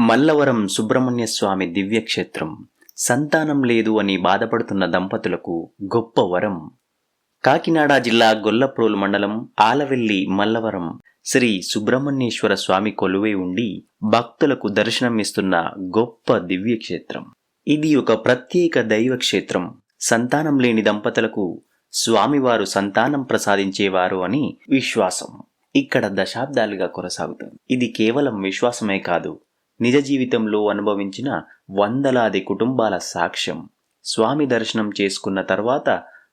మల్లవరం సుబ్రహ్మణ్య స్వామి దివ్యక్షేత్రం. సంతానం లేదు అని బాధపడుతున్న దంపతులకు గొప్ప వరం. కాకినాడ జిల్లా గొల్లప్రోలు మండలం ఆలవెల్లి మల్లవరం శ్రీ సుబ్రహ్మణ్యేశ్వర స్వామి కొలువై ఉండి భక్తులకు దర్శనమిస్తున్న గొప్ప దివ్యక్షేత్రం. ఇది ఒక ప్రత్యేక దైవ క్షేత్రం సంతానం లేని దంపతులకు స్వామివారు సంతానం ప్రసాదించేవారు అని విశ్వాసం. ఇక్కడ దశాబ్దాలుగా కొనసాగుతుంది. ఇది కేవలం విశ్వాసమే కాదు నిజ జీవితంలో అనుభవించిన వందలాది కుటుంబాల సాక్ష్యం. స్వామి దర్శనం చేసుకున్న తర్వాత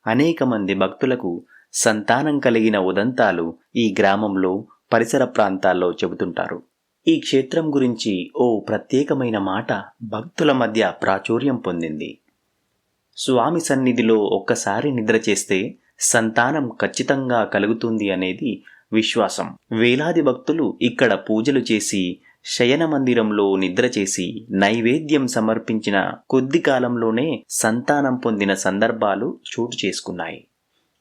అనేక మంది భక్తులకు సంతానం కలిగిన ఉదంతాలు ఈ గ్రామంలో పరిసర ప్రాంతాల్లో చెబుతుంటారు. ఈ క్షేత్రం గురించి ఓ ప్రత్యేకమైన మాట భక్తుల మధ్య ప్రాచుర్యం పొందింది. స్వామి సన్నిధిలో ఒక్కసారి నిద్ర చేస్తే సంతానం ఖచ్చితంగా కలుగుతుంది అనేది విశ్వాసం. వేలాది భక్తులు ఇక్కడ పూజలు చేసి శయన మందిరంలో నిద్ర చేసి నైవేద్యం సమర్పించిన కొద్ది కాలంలోనే సంతానం పొందిన సందర్భాలు చోటు చేసుకున్నాయి.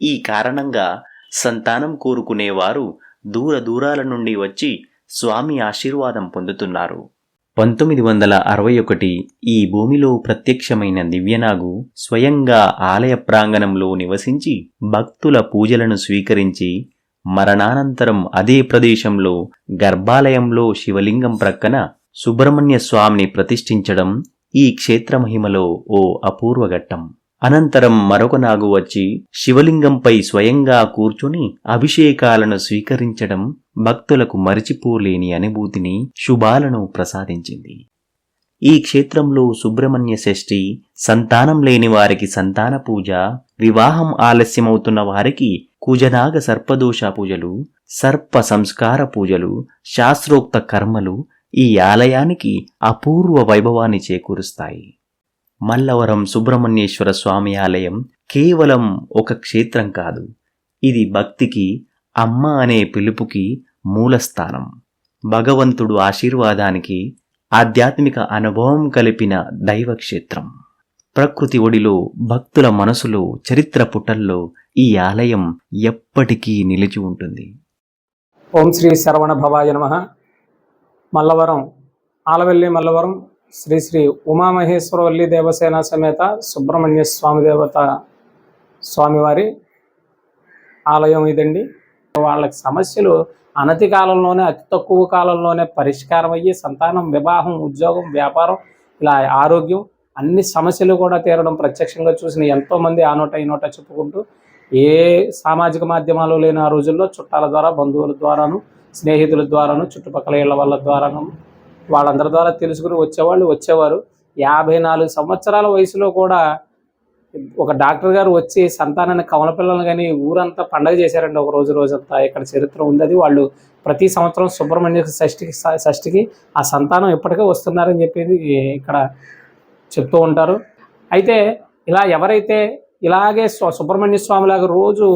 ఈ కారణంగా సంతానం కోరుకునేవారు దూర దూరాల నుండి వచ్చి స్వామి ఆశీర్వాదం పొందుతున్నారు. పంతొమ్మిది వందల అరవై ఒకటి ఈ భూమిలో ప్రత్యక్షమైన దివ్యనాగు స్వయంగా ఆలయ ప్రాంగణంలో నివసించి భక్తుల పూజలను స్వీకరించి మరణానంతరం అదే ప్రదేశంలో గర్భాలయంలో శివలింగం ప్రక్కన సుబ్రహ్మణ్య స్వామిని ప్రతిష్ఠించడం ఈ క్షేత్ర మహిమలో ఓ అపూర్వఘట్టం. అనంతరం మరొక నాగు వచ్చి శివలింగంపై స్వయంగా కూర్చుని అభిషేకాలను స్వీకరించడం భక్తులకు మరిచిపోలేని అనుభూతిని శుభాలను ప్రసాదించింది. ఈ క్షేత్రంలో సుబ్రహ్మణ్య షష్ఠి సంతానం లేని వారికి సంతాన పూజ వివాహం ఆలస్యమవుతున్న వారికి కుజనాగ సర్పదోష పూజలు సర్ప సంస్కార పూజలు శాస్త్రోక్త కర్మలు ఈ ఆలయానికి అపూర్వ వైభవాన్ని చేకూరుస్తాయి. మల్లవరం సుబ్రహ్మణ్యేశ్వర స్వామి ఆలయం కేవలం ఒక క్షేత్రం కాదు. ఇది భక్తికి అమ్మ అనే పిలుపుకి మూలస్థానం. భగవంతుడు ఆశీర్వాదానికి ఆధ్యాత్మిక అనుభవం కలిపిన దైవక్షేత్రం. ప్రకృతి ఒడిలో భక్తుల మనసులో చరిత్ర పుటల్లో ఈ ఆలయం ఎప్పటికీ నిలిచి ఉంటుంది. ఓం శ్రీ శరవణ భవాయ నమ. మల్లవరం ఆలవెల్లి మల్లవరం శ్రీ శ్రీ ఉమామహేశ్వరవల్లి దేవసేన సమేత సుబ్రహ్మణ్య స్వామి దేవత స్వామివారి ఆలయం ఇదండి. వాళ్ళకి సమస్యలు అనతి కాలంలోనే అతి తక్కువ కాలంలోనే పరిష్కారం అయ్యి సంతానం వివాహం ఉద్యోగం వ్యాపారం ఇలా ఆరోగ్యం అన్ని సమస్యలు కూడా తీరడం ప్రత్యక్షంగా చూసిన ఎంతోమంది ఆ నోట ఈ నోట చెప్పుకుంటూ ఏ సామాజిక మాధ్యమాలు లేని ఆ రోజుల్లో చుట్టాల ద్వారా బంధువుల ద్వారాను స్నేహితుల ద్వారాను చుట్టుపక్కల ఇళ్ళ వాళ్ళ ద్వారాను వాళ్ళందరి ద్వారా తెలుసుకుని వచ్చేవాళ్ళు వచ్చేవారు. యాభై నాలుగు సంవత్సరాల వయసులో కూడా ఒక డాక్టర్ గారు వచ్చి సంతానాన్ని కమల పిల్లలు కానీ ఊరంతా పండగ చేశారండి ఒక రోజు రోజంతా. ఇక్కడ చరిత్ర ఉంది అది. వాళ్ళు ప్రతి సంవత్సరం సుబ్రహ్మణ్య షష్ఠికి షష్ఠికి ఆ సంతానం ఇప్పటికే వస్తున్నారని చెప్పేది ఇక్కడ చెప్తూ ఉంటారు. అయితే ఇలా ఎవరైతే ఇలాగే స్వ- సుబ్రహ్మణ్య స్వామిలాగా రోజు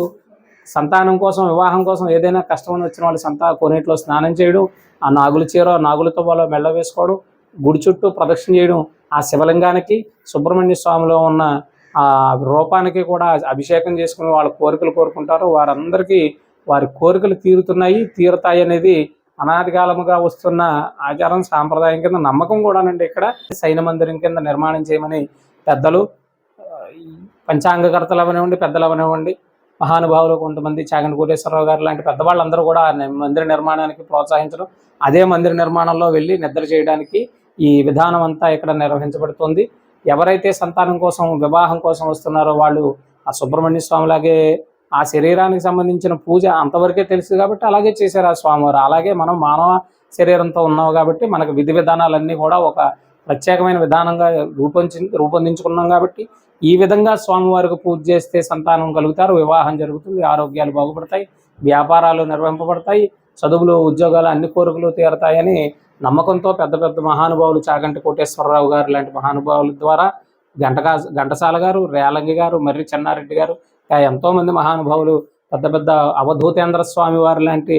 సంతానం కోసం వివాహం కోసం ఏదైనా కష్టమని వచ్చిన వాళ్ళు సంతా కొనేట్లో స్నానం చేయడం ఆ నాగుల చీర నాగులతో వాళ్ళ మెళ్ళ వేసుకోవడం గుడి చుట్టూ ప్రదక్షిణ చేయడం ఆ శివలింగానికి సుబ్రహ్మణ్య స్వామిలో ఉన్న ఆ రూపానికి కూడా అభిషేకం చేసుకుని వాళ్ళ కోరికలు కోరుకుంటారు. వారందరికీ వారి కోరికలు తీరుతున్నాయి తీరుతాయి అనేది అనాదికాలముగా వస్తున్న ఆచారం సాంప్రదాయం కింద నమ్మకం కూడానండి ఇక్కడ. సైన మందిరం కింద నిర్మాణం చేయమని పెద్దలు పంచాంగకర్తలు అవనివ్వండి పెద్దలు అవనివ్వండి మహానుభావులు కొంతమంది చాగంటి కోటేశ్వరరావు గారు లాంటి పెద్దవాళ్ళందరూ కూడా మందిర నిర్మాణానికి ప్రోత్సహించడం అదే మందిర నిర్మాణంలో వెళ్ళి నిద్ర చేయడానికి ఈ విధానం అంతా ఇక్కడ నిర్వహించబడుతుంది. ఎవరైతే సంతానం కోసం వివాహం కోసం వస్తున్నారో వాళ్ళు ఆ సుబ్రహ్మణ్య స్వామిలాగే ఆ శరీరానికి సంబంధించిన పూజ అంతవరకే తెలుసు కాబట్టి అలాగే చేశారు ఆ స్వామివారు. అలాగే మనం మానవ శరీరంతో ఉన్నాం కాబట్టి మనకు విధి విధానాలన్నీ కూడా ఒక ప్రత్యేకమైన విధానంగా రూపొంది రూపొందించుకున్నాం కాబట్టి ఈ విధంగా స్వామివారికి పూజ చేస్తే సంతానం కలుగుతారు వివాహం జరుగుతుంది ఆరోగ్యాలు బాగుపడతాయి వ్యాపారాలు నిర్వహింపబడతాయి చదువులు ఉద్యోగాలు అన్ని కోరికలు తీరతాయని నమ్మకంతో పెద్ద పెద్ద మహానుభావులు చాగంటి కోటేశ్వరరావు గారు లాంటి మహానుభావుల ద్వారా గంటకా ఘంటసాల గారు రేలంగి గారు మర్రి చెన్నారెడ్డి గారు ఎంతోమంది మహానుభావులు పెద్ద పెద్ద అవధూతేంద్ర స్వామి వారు లాంటి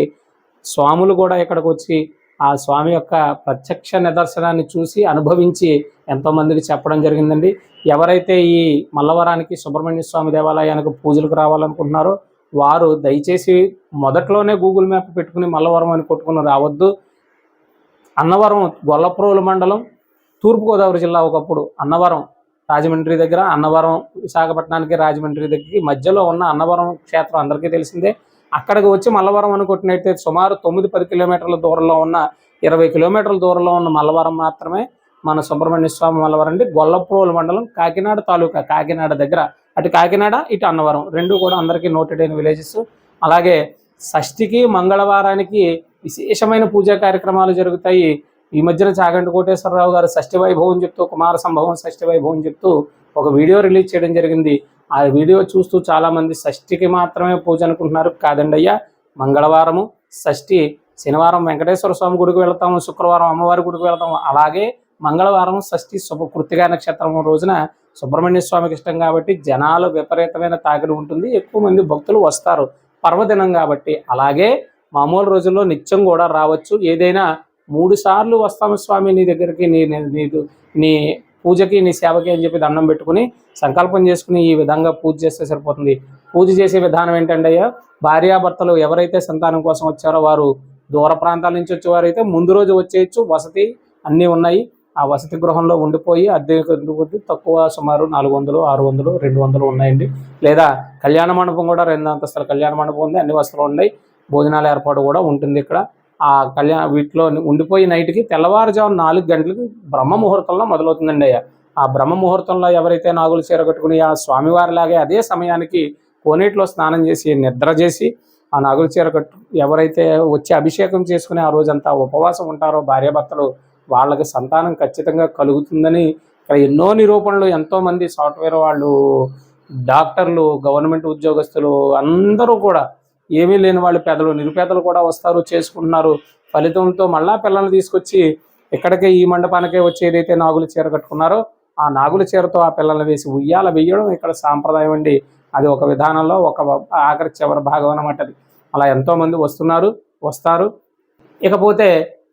స్వాములు కూడా ఇక్కడికి వచ్చి ఆ స్వామి యొక్క ప్రత్యక్ష నిదర్శనాన్ని చూసి అనుభవించి ఎంతోమందికి చెప్పడం జరిగిందండి. ఎవరైతే ఈ మల్లవరానికి సుబ్రహ్మణ్య స్వామి దేవాలయానికి పూజలకు రావాలనుకుంటున్నారో వారు దయచేసి మొదట్లోనే గూగుల్ మ్యాప్ పెట్టుకుని మల్లవరం అని కొట్టుకుని రావద్దు. అన్నవరం గొల్లప్రోలు మండలం తూర్పుగోదావరి జిల్లా ఒకప్పుడు అన్నవరం రాజమండ్రి దగ్గర అన్నవరం విశాఖపట్నానికి రాజమండ్రి దగ్గరికి మధ్యలో ఉన్న అన్నవరం క్షేత్రం అందరికీ తెలిసిందే. అక్కడికి వచ్చి మల్లవరం అనుకుంటున్నట్టే సుమారు తొమ్మిది పది కిలోమీటర్ల దూరంలో ఉన్న ఇరవై కిలోమీటర్ల దూరంలో ఉన్న మల్లవరం మాత్రమే మన సుబ్రహ్మణ్య స్వామి మల్లవరం అండి. గొల్లప్రోలు మండలం కాకినాడ తాలూకా కాకినాడ దగ్గర. అటు కాకినాడ ఇటు అన్నవరం. రెండు కూడా అందరికీ నోటెడ్ అయిన విలేజెస్ అలాగే షష్ఠికి మంగళవారానికి విశేషమైన పూజా కార్యక్రమాలు జరుగుతాయి. ఈ మధ్యన చాగంటి కోటేశ్వరరావు గారు షష్ఠి వైభవం చెప్తూ కుమార సంభవం షష్ఠి వైభవం చెప్తూ ఒక వీడియో రిలీజ్ చేయడం జరిగింది. ఆ వీడియో చూస్తూ చాలామంది షష్ఠికి మాత్రమే పూజ అనుకుంటున్నారు. కాదండి అయ్యా మంగళవారము షష్ఠి శనివారం వెంకటేశ్వర స్వామి గుడికి వెళ్తాము శుక్రవారం అమ్మవారి గుడికి వెళ్తాము. అలాగే మంగళవారం షష్ఠి శుభ కృతిగా నక్షత్రం రోజున సుబ్రహ్మణ్య స్వామికి ఇష్టం కాబట్టి జనాలు విపరీతమైన తాకిడి ఉంటుంది. ఎక్కువ మంది భక్తులు వస్తారు పర్వదినం కాబట్టి. అలాగే మామూలు రోజుల్లో నిత్యం కూడా రావచ్చు. ఏదైనా మూడు సార్లు వస్తాము స్వామి నీ దగ్గరికి నీ నీ- నీ- నీ పూజకి నీ సేవకి అని చెప్పి దండం పెట్టుకుని సంకల్పం చేసుకుని ఈ విధంగా పూజ చేస్తే సరిపోతుంది. పూజ చేసే విధానం ఏంటంటే అయ్యా భార్యాభర్తలు ఎవరైతే సంతానం కోసం వచ్చారో వారు దూర ప్రాంతాల నుంచి వచ్చేవారైతే ముందు రోజు వచ్చేయచ్చు. వసతి అన్నీ ఉన్నాయి. ఆ వసతి గృహంలో ఉండిపోయి అద్దె తక్కువ సుమారు నాలుగు వందలు ఆరు వందలు రెండు వందలు ఉన్నాయండి. లేదా కళ్యాణ మండపం కూడా రెండు అంతస్తుల కళ్యాణ మండపం ఉంది. అన్ని వసతులు ఉన్నాయి. భోజనాల ఏర్పాటు కూడా ఉంటుంది ఇక్కడ. ఆ కళ్యాణ వీటిలో ఉండిపోయి నైట్కి తెల్లవారుజాము నాలుగు గంటలకు బ్రహ్మ ముహూర్తంలో మొదలవుతుందండి అయ్యా. ఆ బ్రహ్మ ముహూర్తంలో ఎవరైతే నాగులు చీర కట్టుకుని ఆ స్వామివారిలాగే అదే సమయానికి కోనేటిలో స్నానం చేసి నిద్ర చేసి ఆ నాగుల చీర కట్టు ఎవరైతే వచ్చి అభిషేకం చేసుకుని ఆ రోజంతా ఉపవాసం ఉంటారో భార్యాభర్తలు వాళ్ళకి సంతానం ఖచ్చితంగా కలుగుతుందని ఇక్కడ ఎన్నో నిరూపణలు ఎంతోమంది సాఫ్ట్వేర్ వాళ్ళు డాక్టర్లు గవర్నమెంట్ ఉద్యోగస్తులు అందరూ కూడా ఏమీ లేని వాళ్ళు పెదలు నిరుపేదలు కూడా వస్తారు చేసుకుంటున్నారు. ఫలితంతో మళ్ళా పిల్లల్ని తీసుకొచ్చి ఇక్కడికే ఈ మండపానికే వచ్చి ఏదైతే నాగుల చీర కట్టుకున్నారో ఆ నాగుల చీరతో ఆ పిల్లల్ని వేసి ఉయ్యాల వేయడం ఇక్కడ సాంప్రదాయం అండి. అది ఒక విధానంలో ఒక ఆఖరి చివరి భాగం అనమాట అది. అలా ఎంతోమంది వస్తున్నారు వస్తారు. ఇకపోతే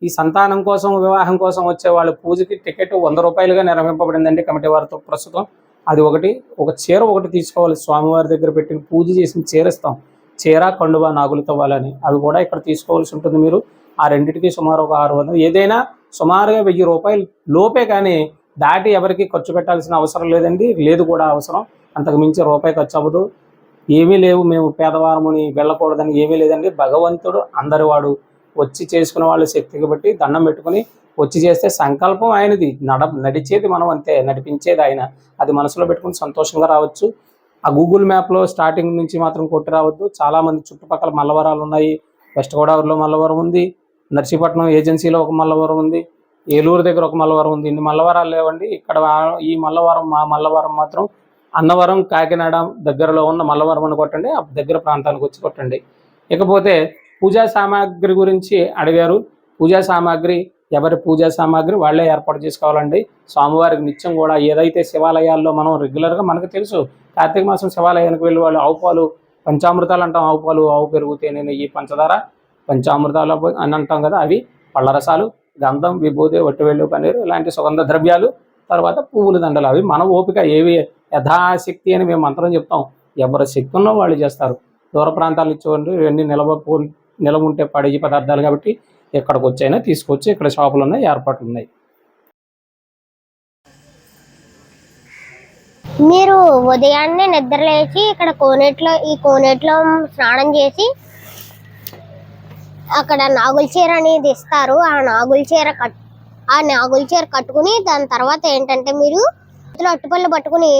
ఈ సంతానం కోసం వివాహం కోసం వచ్చే వాళ్ళ పూజకి టికెట్ వంద రూపాయలుగా నిర్వహింపబడిందండి కమిటీ వారితో ప్రస్తుతం. అది ఒకటి ఒక చీర ఒకటి తీసుకోవాలి. స్వామివారి దగ్గర పెట్టిన పూజ చేసిన చీర ఇస్తాం. చీర కండువ నాగులతో వాళ్ళని అవి కూడా ఇక్కడ తీసుకోవాల్సి ఉంటుంది మీరు. ఆ రెండింటికి సుమారు ఒక ఆరు వందలు. ఏదైనా సుమారుగా వెయ్యి రూపాయలు లోపే కానీ దాటి ఎవరికి ఖర్చు పెట్టాల్సిన అవసరం లేదండి. లేదు కూడా అవసరం. అంతకు మించి రూపాయి ఖర్చు అవ్వదు. ఏమీ లేవు. మేము పేదవారముని వెళ్ళకూడదని ఏమీ లేదండి. భగవంతుడు అందరివాడు. వచ్చి చేసుకునే వాళ్ళ శక్తికి బట్టి దండం పెట్టుకుని వచ్చి చేస్తే సంకల్పం ఆయనది. నడ నడిచేది మనం అంతే. నడిపించేది ఆయన. అది మనసులో పెట్టుకుని సంతోషంగా రావచ్చు. ఆ గూగుల్ మ్యాప్లో స్టార్టింగ్ నుంచి మాత్రం కొట్టి రావద్దు. చాలామంది చుట్టుపక్కల మల్లవరాలు ఉన్నాయి. వెస్ట్ గోదావరిలో మల్లవరం ఉంది. నర్సీపట్నం ఏజెన్సీలో ఒక మల్లవరం ఉంది. ఏలూరు దగ్గర ఒక మల్లవరం ఉంది. ఇన్ని మల్లవరాలు లేవండి. ఇక్కడ ఈ మల్లవరం మా మల్లవరం మాత్రం అన్నవరం కాకినాడ దగ్గరలో ఉన్న మల్లవరం అని కొట్టండి. ఆ దగ్గర ప్రాంతానికి వచ్చి కొట్టండి. ఇకపోతే పూజా సామాగ్రి గురించి అడిగారు. పూజా సామాగ్రి ఎవరి పూజా సామాగ్రి వాళ్ళే ఏర్పాటు చేసుకోవాలండి. స్వామివారికి నిత్యం కూడా ఏదైతే శివాలయాల్లో మనం రెగ్యులర్గా మనకు తెలుసు కార్తీక మాసం శివాలయానికి వెళ్ళి వాళ్ళు ఆవు పాలు పంచామృతాలు అంటాం. ఆవు పాలు ఆవు పెరుగు తేనె నెయ్యి పంచదార పంచామృతాలు అని అంటాం కదా. అవి పళ్ళ రసాలు గంధం విభూతి ఒట్టివేళ్ళు పన్నీరు ఇలాంటి సుగంధ ద్రవ్యాలు. తర్వాత పువ్వుల దండలు. అవి మన ఓపిక ఏవి యథాశక్తి అని మేము మంత్రం చెప్తాం. ఎవరి శక్తి ఉన్నో వాళ్ళు చేస్తారు. దూర ప్రాంతాలు ఇచ్చేవాళ్ళు ఇవన్నీ నిలవ నిలవ ఉంటే పడే పదార్థాలు కాబట్టి ఎక్కడికి వచ్చైనా తీసుకొచ్చి ఇక్కడ షాపులు ఉన్నాయి ఏర్పాట్లు ఉన్నాయి మీరు ఉదయాన్నే నిద్ర లేచి ఇక్కడ కోనేట్లో ఈ కోనేట్లో స్నానం చేసి అక్కడ నాగుల చీర అనేది ఇస్తారు. ఆ నాగుల చీర కట్ ఆ నాగుల చీర కట్టుకుని దాని తర్వాత ఏంటంటే మీరు చేతిలో అట్టుపళ్ళు పట్టుకుని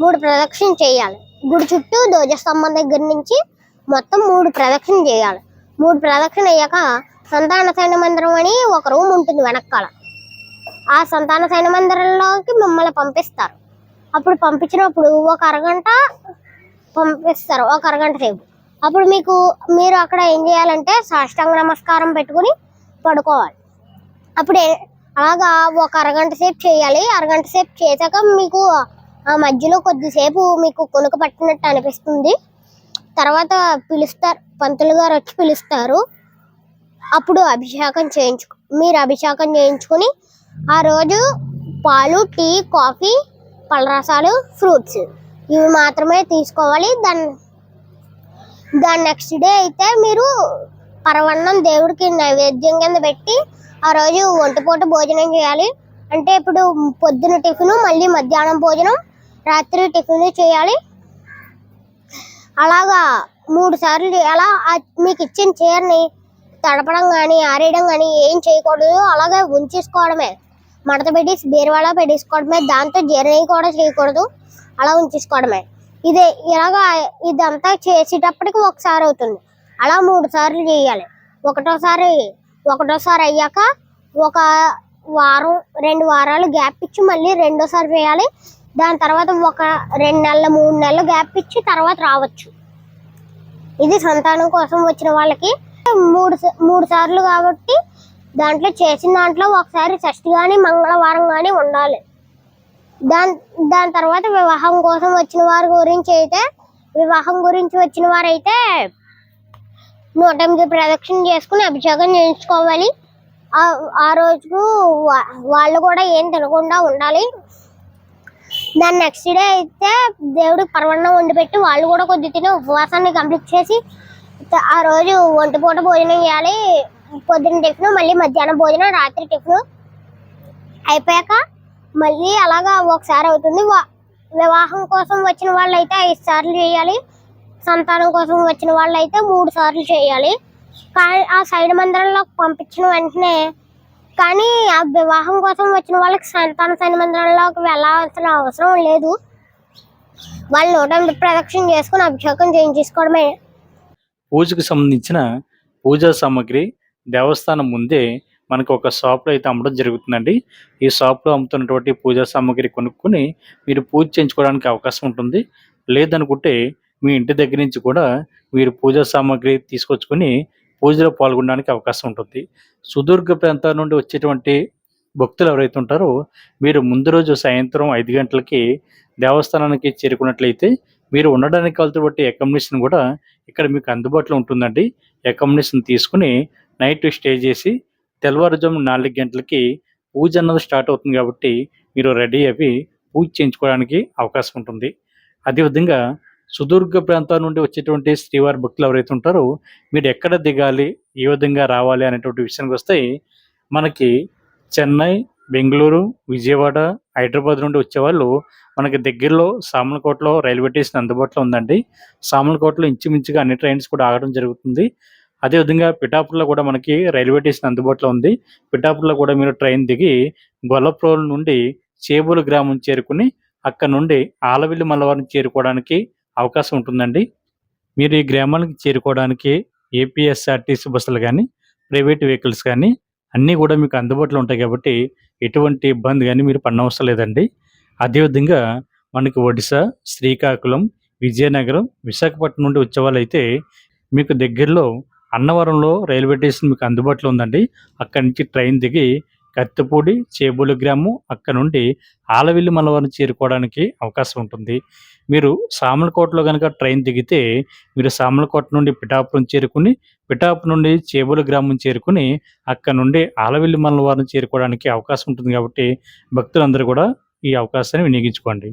మూడు ప్రదక్షిణ చేయాలి. గుడి చుట్టూ ధ్వజస్తంభం దగ్గర నుంచి మొత్తం మూడు ప్రదక్షిణ చేయాలి. మూడు ప్రదక్షిణ అయ్యాక సంతాన సైన మందిరం అని ఒక రూమ్ ఉంటుంది వెనకాల. ఆ సంతాన సైన మందిరంలోకి మిమ్మల్ని పంపిస్తారు. అప్పుడు పంపించినప్పుడు ఒక అరగంట పంపిస్తారు ఒక అరగంట సేపు. అప్పుడు మీకు మీరు అక్కడ ఏం చేయాలంటే సాష్టాంగ నమస్కారం పెట్టుకుని పడుకోవాలి. అప్పుడు అలాగా ఒక అరగంట సేపు చేయాలి. అరగంట సేపు చేశాక మీకు ఆ మధ్యలో కొద్దిసేపు మీకు కొనుక పట్టినట్టు అనిపిస్తుంది. తర్వాత పిలుస్తారు పంతులు గారు వచ్చి పిలుస్తారు. అప్పుడు అభిషేకం చేయించుకు మీరు అభిషేకం చేయించుకుని ఆ రోజు పాలు టీ కాఫీ పళ్ళరసాలు ఫ్రూట్స్ ఇవి మాత్రమే తీసుకోవాలి. దాని దాని నెక్స్ట్ డే అయితే మీరు పరవన్నం దేవుడికి నైవేద్యం కింద పెట్టి ఆ రోజు ఒంటిపూట భోజనం చేయాలి. అంటే ఇప్పుడు పొద్దున టిఫిన్ మళ్ళీ మధ్యాహ్నం భోజనం రాత్రి టిఫిన్ చేయాలి. అలాగా మూడు సార్లు చేయాలా? మీకు ఇచ్చిన చీరని తడపడం కానీ ఆరేయడం కానీ ఏం చేయకూడదు. అలాగే ఉంచేసుకోవడమే. మడత పెట్టి బీరువాలో పెట్టేసుకోవడమే దాంతో జర్నీ కూడా చేయకూడదు. అలా ఉంచేసుకోవడమే. ఇదే ఇలాగ ఇదంతా చేసేటప్పటికి ఒకసారి అవుతుంది. అలా మూడు సార్లు చేయాలి. ఒకటోసారి ఒకటోసారి అయ్యాక ఒక వారం రెండు వారాలు గ్యాప్ ఇచ్చి మళ్ళీ రెండోసారి చేయాలి. దాని తర్వాత ఒక రెండు నెలలు మూడు నెలలు గ్యాప్ ఇచ్చి తర్వాత రావచ్చు. ఇది సంతానం కోసం వచ్చిన వాళ్ళకి మూడు మూడు సార్లు కాబట్టి దాంట్లో చేసిన దాంట్లో ఒకసారి షష్ఠి కానీ మంగళవారం కానీ ఉండాలి. దాని దాని తర్వాత వివాహం కోసం వచ్చిన వారి గురించి అయితే వివాహం గురించి వచ్చిన వారైతే నూట ఎనిమిది ప్రదక్షిణ చేసుకుని అభిషేకం చేయించుకోవాలి. ఆ- రోజుకు రోజు వా- వాళ్ళు కూడా ఏం తినకుండా ఉండాలి. దాని నెక్స్ట్ డే అయితే దేవుడికి పర్వణం వండి పెట్టి వాళ్ళు కూడా కొద్ది తిని ఉపవాసాన్ని కంప్లీట్ చేసి ఆ రోజు ఒంటిపూట భోజనం చేయాలి. పొద్దున్న టిఫిన్ మళ్ళీ మధ్యాహ్నం భోజనం రాత్రి టిఫిన్. అయిపోయాక మళ్ళీ అలాగా ఒకసారి అవుతుంది. వా- వివాహం కోసం వచ్చిన వాళ్ళు అయితే ఐదు సార్లు చేయాలి. సంతానం కోసం వచ్చిన వాళ్ళు అయితే మూడు సార్లు చేయాలి. కానీ ఆ సైడ్ మందిరంలో పంపించిన వెంటనే కానీ ఆ వివాహం కోసం వచ్చిన వాళ్ళకి సంతాన సైన్ మందిరంలోకి వెళ్ళాల్సిన అవసరం లేదు. వాళ్ళు నూట ప్రదక్షిణ చేసుకుని అభిషేకం చేయించుకోవడమే పూజకు సంబంధించిన పూజా సామాగ్రి దేవస్థానం ముందే మనకు ఒక షాప్లో అయితే అమ్మడం జరుగుతుందండి. ఈ షాప్లో అమ్ముతున్నటువంటి పూజా సామాగ్రి కొనుక్కొని మీరు పూజ చేయించుకోవడానికి అవకాశం ఉంటుంది. లేదనుకుంటే మీ ఇంటి దగ్గర నుంచి కూడా మీరు పూజా సామాగ్రి తీసుకొచ్చుకొని పూజలో పాల్గొనడానికి అవకాశం ఉంటుంది. సుదూర్ఘ ప్రాంతాల నుండి వచ్చేటువంటి భక్తులు ఎవరైతే ఉంటారో మీరు ముందు రోజు సాయంత్రం ఐదు గంటలకి దేవస్థానానికి చేరుకున్నట్లయితే మీరు ఉండడానికి కావాల్సినటువంటి అకామిడేషన్ కూడా ఇక్కడ మీకు అందుబాటులో ఉంటుందండి. అకామిడేషన్ తీసుకుని నైట్ స్టే చేసి తెల్లవారుజాము నాలుగు గంటలకి పూజ అన్నది స్టార్ట్ అవుతుంది కాబట్టి మీరు రెడీ అవి పూజ చేయించుకోవడానికి అవకాశం ఉంటుంది. అదేవిధంగా సుదూర్ఘ ప్రాంతాల నుండి వచ్చేటువంటి శ్రీవారి భక్తులు ఎవరైతే ఉంటారో మీరు ఎక్కడ దిగాలి ఏ విధంగా రావాలి అనేటువంటి విషయానికి వస్తే మనకి చెన్నై బెంగళూరు విజయవాడ హైదరాబాద్ నుండి వచ్చేవాళ్ళు మనకి దగ్గరలో సామలకోటలో రైల్వే స్టేషన్ అందుబాటులో ఉందండి. సామలకోటలో ఇంచుమించుగా అన్ని ట్రైన్స్ కూడా ఆగడం జరుగుతుంది. అదేవిధంగా పిఠాపురలో కూడా మనకి రైల్వే స్టేషన్ అందుబాటులో ఉంది. పిఠాపురలో కూడా మీరు ట్రైన్ దిగి గొల్లప్రోల్ నుండి చేబూలు గ్రామం చేరుకుని అక్కడ నుండి ఆలవిల్లి మల్లవారిని చేరుకోవడానికి అవకాశం ఉంటుందండి. మీరు ఈ గ్రామానికి చేరుకోవడానికి ఏపీఎస్ఆర్టీసీ బస్సులు కానీ ప్రైవేట్ వెహికల్స్ కానీ అన్నీ కూడా మీకు అందుబాటులో ఉంటాయి కాబట్టి ఎటువంటి ఇబ్బంది కానీ మీరు పడనవసరం లేదండి. అదేవిధంగా మనకి ఒడిశా శ్రీకాకుళం విజయనగరం విశాఖపట్నం నుండి వచ్చే వాళ్ళైతే మీకు దగ్గరలో అన్నవరంలో రైల్వే స్టేషన్ మీకు అందుబాటులో ఉందండి. అక్కడి నుంచి ట్రైన్ దిగి కత్తిపూడి చేబూలు గ్రామం అక్కడ నుండి ఆలవిల్లి మలవరం చేరుకోవడానికి అవకాశం ఉంటుంది. మీరు సామలకోటలో కనుక ట్రైన్ దిగితే మీరు సామలకోట నుండి పిఠాపురం చేరుకుని పిఠాపురం నుండి చేబూలు గ్రామం చేరుకుని అక్కడ నుండి ఆలవిల్లి మలవరం చేరుకోవడానికి అవకాశం ఉంటుంది కాబట్టి భక్తులందరూ కూడా ఈ అవకాశాన్ని వినియోగించుకోండి.